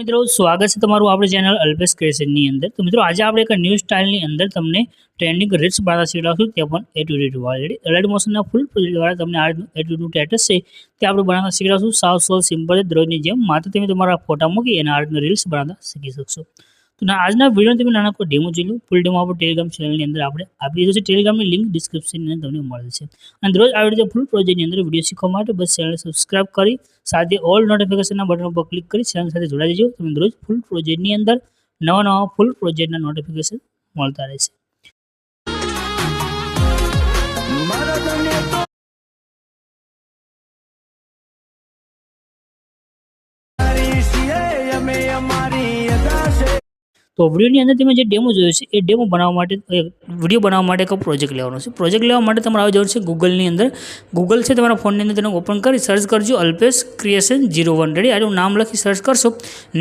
મિત્રો, સ્વાગત છે તમારું આપણી ચેનલ અલ્પેશ ક્રિએશનની અંદર. તો મિત્રો, આજે આપણે એક ન્યૂ સ્ટાઇલની અંદર તમને ટ્રેન્ડિંગ રીલ્સ બનાવતા શીખડાવશું તે પણ એટ્યુડ વાળા એલાઇડ મોશનના ફૂલ દ્વારા તમને આ એટ્યુડનું સ્ટેટસ છે, તે આપણે બનાવતા શીખડાવશું સાવ સો સિમ્પલ દરરોજની જેમ. માત્ર તમે તમારા ફોટા મૂકી અને આ રીતનું રીલ્સ બનાવતા શીખી શકશો. તો આજના વીડિયો તમે નાના કોઈ ડેમો જોઈ લો. ફૂલ ડેમો આપણે ટેલિગ્રામ ચેનલની અંદર. આપણે આપી દીધું છે. ટેલિગ્રામની લિંક ડિસ્ક્રિપ્શનની અંદર તમને મળે છે અને દરરોજ આવી રીતે ફૂલ પ્રોજેક્ટની અંદર વીડિયો શીખવા માટે બસ ચેનલ સબસ્ક્રાઇબ કરી, સાથે ઓલ નોટિફિકેશનના બટન ઉપર ક્લિક કરી ચેનલ સાથે જોડાઈ જજો. તમને દરરોજ ફૂલ પ્રોજેક્ટની અંદર નવા નવા ફૂલ પ્રોજેક્ટના નોટિફિકેશન મળતા રહેશે. તો વિડીયોની અંદર તમે જે ડેમો જોયો છે, એ ડેમો બનાવવા માટે વીડિયો બનાવવા માટે એક પ્રોજેક્ટ લેવાનો છે. પ્રોજેક્ટ લેવા માટે તમારે આવી જવાનું છે ગૂગલની અંદર. ગૂગલ છે તમારા ફોનની અંદર તેને ઓપન કરી સર્ચ કરજો Alpesh creation zero one ready આનું નામ લખી સર્ચ કરશો.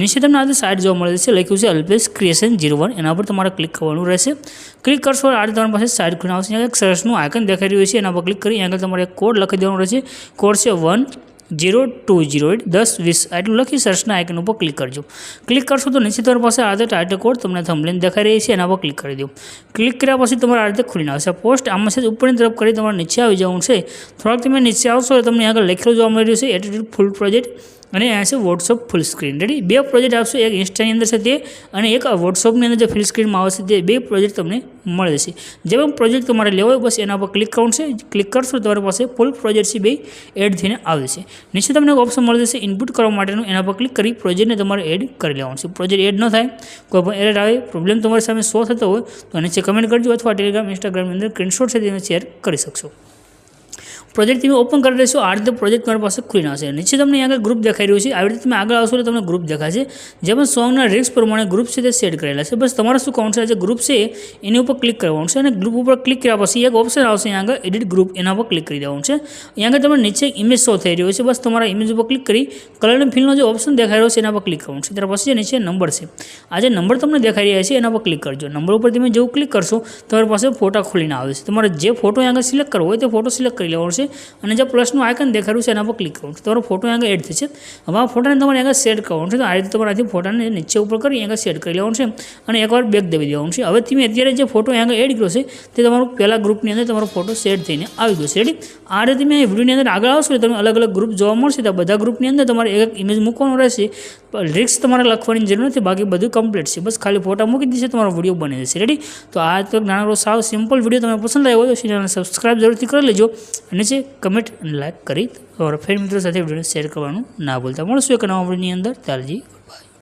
નીચે તમને આજે સાઇટ જોવા મળે છે, લખ્યું છે અલ્પેશ ક્રિએશન ઝીરો વન એના પર તમારે ક્લિક કરવાનું રહેશે. ક્લિક કરશો આજે તમારી પાસે સાઇટ ખુલી આવશે એક સર્ચનું આઇકન દેખાઈ રહ્યું છે. એના પર ક્લિક કરી આગળ તમારે એક કોડ લખી દેવાનો રહેશે. કોડ છે one zero two zero eight દસ વીસ, આટલું લખી સર્ચના આઇકન ઉપર ક્લિક કરજો. ક્લિક કરશો તો નીચે તમારી પાસે આ રીતે ટાઇટલ કોડ તમને થંબલેન દેખાઈ રહી છે, એના પર ક્લિક કરી દો. ક્લિક કર્યા પછી તમારે આ રીતે ખુલીને આવશે પોસ્ટ આમાં છે, ઉપરની તરફ કરી તમારે નીચે આવી જવું છે. થોડાક તમે નીચે આવશો તમને આગળ લખેલું જોવા મળી રહ્યું છે એટીટ્યુડ ફૂલ પ્રોજેક્ટ અને આ છે વોટ્સઅપ ફૂલ સ્ક્રીન રેડી બે પ્રોજેક્ટ આવશે, એક ઇન્સ્ટાની અંદર છે તે, અને એક વોટ્સઅપની અંદર જે ફૂલ સ્ક્રીનમાં આવશે તે બે પ્રોજેક્ટ તમને મળે છે જે પણ પ્રોજેક્ટ તમારે લેવો હોય બસ એના પર ક્લિક કરવાનું છે. ક્લિક કરશો તમારી પાસે ફૂલ પ્રોજેક્ટ છે બે એડ થઈને આવે છે. નીચે તમને ઓપ્શન મળી જશે ઇનપુટ કરવા માટેનું. એના પર ક્લિક કરી પ્રોજેક્ટને તમારે એડ કરી લેવાનું છે. પ્રોજેક્ટ એડ ન થાય, કોઈ પણ એરર આવે પ્રોબ્લેમ તમારી સામે શો થતો હોય તો નીચે કમેન્ટ કરજો અથવા ટેલિગ્રામ ઇન્સ્ટાગ્રામની અંદર સ્ક્રીનશોટ છે તેને શેર કરી શકશો. પ્રોજેક્ટ તમે ઓપન કરી લેશો, આ રીતે પ્રોજેક્ટ તમારી પાસે ખુલી આવશે નીચે તમને આગળ ગ્રુપ દેખાઈ રહ્યું છે. આવી રીતે તમે આગળ આવશો એટલે તમને ગ્રુપ દેખાશે. જેમાં સોંગના રિક્સ પ્રમાણે ગ્રુપ છે તે સેટ કરેલા છે. બસ તમારે શું કાઉન્ટ છે ગ્રુપ છે, એની ઉપર ક્લિક કરવાનું છે અને ગ્રુપ ઉપર ક્લિક કર્યા પછી એક ઓપ્શન આવશે અહીંયા આગળ એડિટ ગ્રુપ એના પર ક્લિક કરી દેવાનું છે. અહીંયા આગળ તમને નીચે ઇમેજ શો થઈ રહ્યો છે. બસ તમારા ઇમેજ ઉપર ક્લિક કરી કલર અને ફિલનો જે ઓપ્શન દેખાઈ રહ્યો છે, એના પર ક્લિક કરવાનું છે. ત્યાર પછી નીચે નંબર છે. આ જે નંબર તમને દેખાઈ રહ્યા છે, એના પર ક્લિક કરજો. નંબર ઉપર તમે જેવું ક્લિક કરશો, તમારી પાસે ફોટા ખોલીને આવે છે. તમારે જે ફોટો અહીંયા આગળ સિલેક્ટ કરવો હોય તે ફોટો સિલેક્ટ કરી લેવાનો છે. અને જે પ્લસનું આઇકન દેખાડ્યું છે, એના પર ક્લિક કરવાનું તમારો ફોટો આગળ એડ થશે. હવે આ ફોટાને તમારે આગળ સેટ કરવાનું છે. તો આ રીતે તમારે આથી ફોટાને નીચે ઉપર કરી આગળ સેટ કરી લેવાનું છે. અને એકવાર બેક દેવી દેવાનું છે. હવે તમે અત્યારે જે ફોટો આગળ એડ કર્યો છે, તે તમારું પહેલાં ગ્રુપની અંદર તમારો ફોટો સેટ થઈને આવી ગયો છે. રેડી આ રીતે તમે વિડીયોની અંદર આગળ આવશો તમને તમે અલગ અલગ ગ્રુપ જોવા મળશે. તો બધા ગ્રુપની અંદર તમારે એક ઇમેજ મૂકવાનું રહેશે. લિરિક્સ તમારે લખવાની જરૂર નથી. બાકી બધું કમ્પ્લીટ છે. બસ ખાલી ફોટા મૂકી દીધે તમારો વીડિયો બની જશે. રેડી તો આ તો નાનો સાવ સિમ્પલ વીડિયો તમે પસંદ આવ્યો હોય તો ચેનલને સબસ્ક્રાઈબ જરૂરથી કરી લેજો. અને છે કમેન્ટ અને લાઇક કરી. તમારા ફ્રેન્ડ મિત્રો સાથે વિડીયોને શેર કરવાનું ના ભૂલતા. મળશું એક નવા વિડીયોની અંદર. ત્યારજી